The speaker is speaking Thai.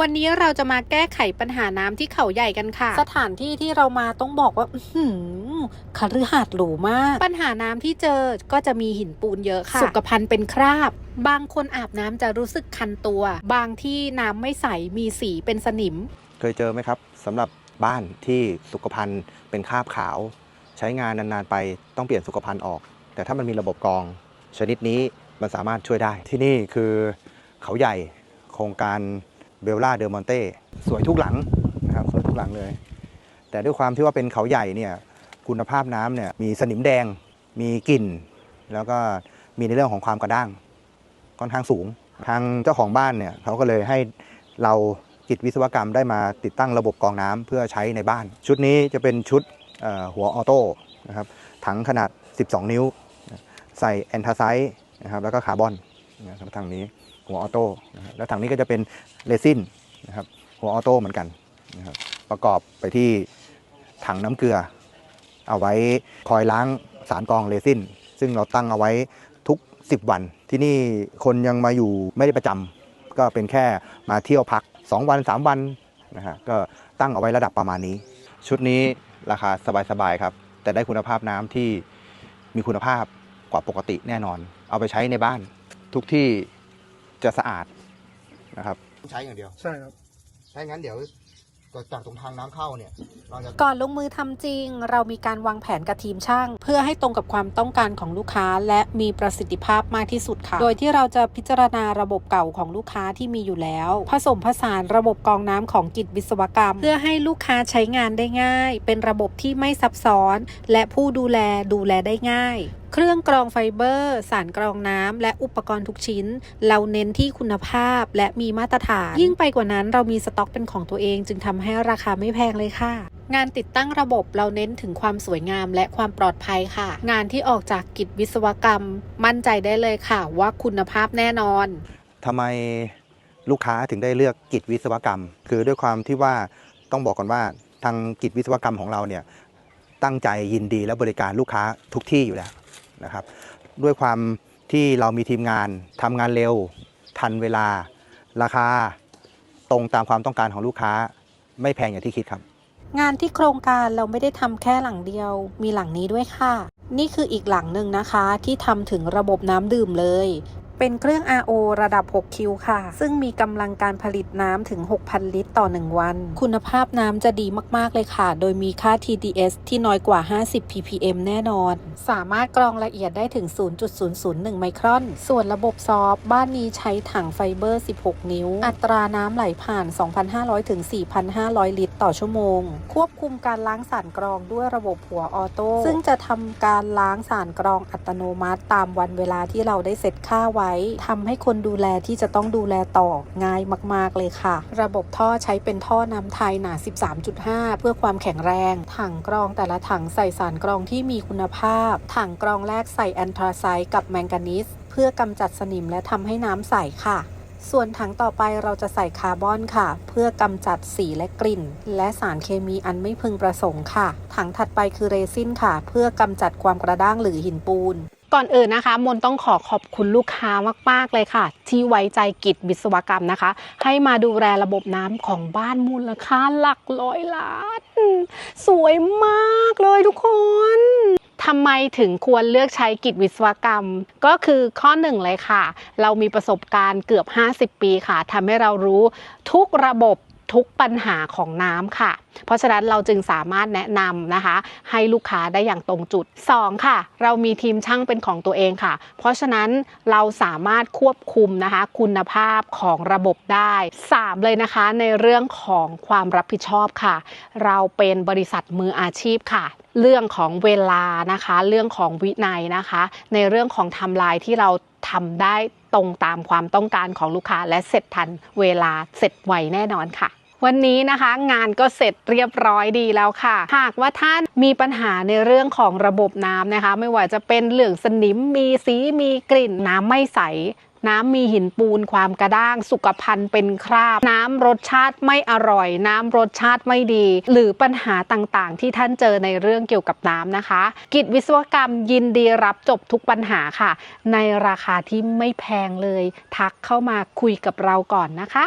วันนี้เราจะมาแก้ไขปัญหาน้ำที่เขาใหญ่กันค่ะ สถานที่ที่เรามาต้องบอกว่าอื้อหือคฤหาสน์หรูมาก ปัญหาน้ำที่เจอก็จะมีหินปูนเยอะค่ะ สุขภัณฑ์เป็นคราบ บางคนอาบน้ำจะรู้สึกคันตัว บางที่น้ำไม่ใสมีสีเป็นสนิม เคยเจอไหมครับสำหรับบ้านที่สุขภัณฑ์เป็นคราบขาว ใช้งานนานๆไปต้องเปลี่ยนสุขภัณฑ์ออก แต่ถ้ามันมีระบบกรอง ชนิดนี้มันสามารถช่วยได้ ที่นี่คือเขาใหญ่โครงการ เบลล่าเดอมอนเต้สวยทุกหลังนะครับสวยทุกหลังเลย แต่ด้วยความที่ว่าเป็นเขาใหญ่เนี่ยคุณภาพน้ำเนี่ยมีสนิมแดง มีกลิ่น แล้วก็มีในเรื่องของความกระด้างค่อนข้างสูง ทางเจ้าของบ้านเนี่ยเขาก็เลยให้เรากิจวิศวกรรมได้มาติดตั้งระบบกรองน้ำเพื่อใช้ในบ้าน ชุดนี้จะเป็นชุดหัวออโต้นะครับถังขนาด 12 นิ้ว ใส่แอนทาไซต์นะครับแล้วก็คาร์บอน นะครับทางนี้หัวออโต้นะครับแล้วทางนี้ก็จะเป็นเรซินนะครับหัวออโต้เหมือนกันนะครับประกอบไปที่ถังน้ำเกลือ เอาไว้คอยล้างสารกรองเรซินซึ่งเราตั้งเอาไว้ทุก 10 วัน ที่นี่คนยังมาอยู่ไม่ได้ประจำก็เป็นแค่มาเที่ยวพัก 2 วัน 3 วันนะฮะก็ตั้งเอาไว้ระดับประมาณนี้ ชุดนี้ราคาสบายๆครับ แต่ได้คุณภาพน้ำที่มีคุณภาพกว่าปกติแน่นอน เอาไปใช้ในบ้าน ทุกที่จะสะอาดนะครับ ใช้อย่างเดียว ใช่ครับ ถ้างั้นเดี๋ยวจากตรงทางน้ำเข้าเนี่ยเราจะ ก่อนลงมือทำจริง เรามีการวางแผนกับทีมช่าง เพื่อให้ตรงกับความต้องการของลูกค้า และมีประสิทธิภาพมากที่สุดค่ะ โดยที่เราจะพิจารณาระบบเก่าของลูกค้าที่มีอยู่แล้ว ผสมผสานระบบกรองน้ำของกิจวิศวกรรม เพื่อให้ลูกค้าใช้งานได้ง่าย เป็นระบบที่ไม่ซับซ้อน และผู้ดูแลดูแลได้ง่าย เครื่องกรองไฟเบอร์ สารกรองน้ำและอุปกรณ์ทุกชิ้น เราเน้นที่คุณภาพและมีมาตรฐาน ยิ่งไปกว่านั้นเรามีสต็อกเป็นของตัวเอง จึงทำให้ราคาไม่แพงเลยค่ะ งานติดตั้งระบบเราเน้นถึงความสวยงามและความปลอดภัยค่ะ งานที่ออกจากกิจวิศวกรรม มั่นใจได้เลยค่ะ ว่าคุณภาพแน่นอนทำไมลูกค้าถึงได้เลือกกิจวิศวกรรม คือด้วยความที่ว่าต้องบอกก่อนว่าทางกิจวิศวกรรมของเราเนี่ยตั้งใจยินดีและบริการลูกค้าทุกที่อยู่แล้ว นะครับ ด้วยความที่เรามีทีมงานทำงานเร็ว ทันเวลา ราคาตรงตามความต้องการของลูกค้า ไม่แพงอย่างที่คิดครับ งานที่โครงการเราไม่ได้ทำแค่หลังเดียว มีหลังนี้ด้วยค่ะ นี่คืออีกหลังหนึ่งนะคะ ที่ทำถึงระบบน้ำดื่มเลย เป็นเครื่อง RO ระดับ 6 คิวค่ะ ซึ่งมีกำลังการผลิตน้ำถึง 6,000 ลิตรต่อ 1 วัน คุณภาพน้ำจะดีมาก ๆ เลยค่ะ โดยมีค่า TDS ที่น้อยกว่า 50 ppm แน่นอน สามารถกรองละเอียดได้ถึง 0.001 ไมครอน ส่วนระบบซอฟต์บ้านนี้ใช้ถังไฟเบอร์ 16 นิ้ว อัตราน้ำไหลผ่าน 2,500 ถึง 4,500 ลิตรต่อชั่วโมง ควบคุมการล้างสารกรองด้วยระบบหัวออโต้ซึ่งจะทำการล้างสารกรองอัตโนมัติ ตามวันเวลาที่เราได้เซตค่าไว้ทำให้คนดูแลที่จะต้องดูแลต่อง่ายมาก ๆ เลยค่ะ ระบบท่อใช้เป็นท่อน้ำไทยหนา 13.5 เพื่อความแข็งแรง ถังกรองแต่ละถังใส่สารกรองที่มีคุณภาพ ถังกรองแรกใส่แอนทราไซต์กับแมงกานีสเพื่อกำจัดสนิมและทำให้น้ำใสค่ะส่วนถังต่อไปเราจะใส่คาร์บอนค่ะ เพื่อกำจัดสีและกลิ่น และสารเคมีอันไม่พึงประสงค์ค่ะ ถังถัดไปคือเรซินค่ะ เพื่อกำจัดความกระด้างหรือหินปูน ก่อนอื่นนะคะ มนต้องขอขอบคุณลูกค้ามาก ๆ เลยค่ะ ที่ไว้ใจกิจวิศวกรรมนะคะ ให้มาดูแลระบบน้ำของบ้านมูลค่าหลักร้อยล้าน สวยมากเลยทุกคนทำไมถึงควรเลือกใช้กิจวิศวกรรม ก็คือข้อหนึ่งเลยค่ะ เรามีประสบการณ์เกือบ 50 ปีค่ะทำให้เรารู้ทุกระบบ ทุกปัญหาของน้ำค่ะ เพราะฉะนั้นเราจึงสามารถแนะนำนะคะ ให้ลูกค้าได้อย่างตรงจุด 2 ค่ะ เรามีทีมช่างเป็นของตัวเองค่ะ เพราะฉะนั้นเราสามารถควบคุมนะคะ คุณภาพของระบบได้ 3 เลยนะคะในเรื่องของความรับผิดชอบค่ะ เราเป็นบริษัทมืออาชีพค่ะเรื่องของเวลานะคะ เรื่องของวินัยนะคะ ในเรื่องของทำลายที่เราทำได้ ตรงตามความต้องการของลูกค้าและเสร็จทันเวลาเสร็จไวแน่นอนค่ะวันนี้นะคะงานก็เสร็จเรียบร้อยดีแล้วค่ะ หากว่าท่านมีปัญหาในเรื่องของระบบน้ำนะคะ ไม่ว่าจะเป็นเหลืองสนิมมีสีมีกลิ่นน้ำไม่ใส น้ำมีหินปูนความกระด้าง สุขภัณฑ์เป็นคราบ น้ำรสชาติไม่อร่อย น้ำรสชาติไม่ดี หรือปัญหาต่างๆ ที่ท่านเจอในเรื่องเกี่ยวกับน้ำนะคะ กิจวิศวกรรมยินดีรับจบทุกปัญหาค่ะ ในราคาที่ไม่แพงเลย ทักเข้ามาคุยกับเราก่อนนะคะ